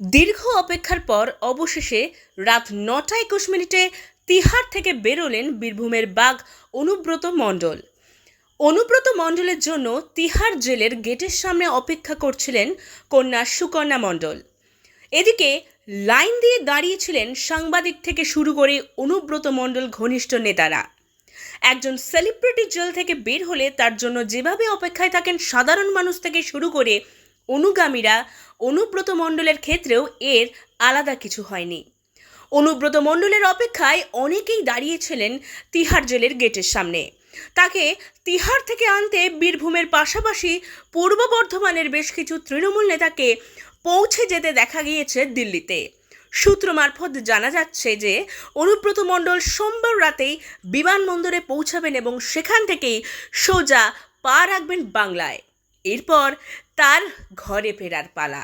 দীর্ঘ অপেক্ষার পর অবশেষে রাত নটা একুশ মিনিটে তিহার থেকে বেরোলেন বীরভূমের বাঘ অনুব্রত মণ্ডল। অনুব্রত মণ্ডলের জন্য তিহার জেলের গেটের সামনে অপেক্ষা করছিলেন কন্যা সুকন্যা মণ্ডল। এদিকে লাইন দিয়ে দাঁড়িয়েছিলেন সাংবাদিক থেকে শুরু করে অনুব্রত মণ্ডল ঘনিষ্ঠ নেতারা। একজন সেলিব্রিটি জেল থেকে বের হলে তার জন্য যেভাবে অপেক্ষায় থাকেন সাধারণ মানুষ থেকে শুরু করে অনুগামীরা অনুব্রত মণ্ডলের ক্ষেত্রেও এর আলাদা কিছু হয়নি। অনুব্রত মণ্ডলের অপেক্ষায় অনেকেই দাঁড়িয়েছিলেন তিহার জেলের গেটের সামনে। তাকে তিহার থেকে আনতে বীরভূমের পাশাপাশি পূর্ব বর্ধমানের বেশ কিছু তৃণমূল নেতাকে পৌঁছে যেতে দেখা গিয়েছে দিল্লিতে। সূত্র মারফত জানা যাচ্ছে যে, অনুব্রত মণ্ডল সোমবার রাতেই বিমানবন্দরে পৌঁছাবেন এবং সেখান থেকেই সোজা পা রাখবেন বাংলায়। এরপর তার ঘরে ফেরার পালা।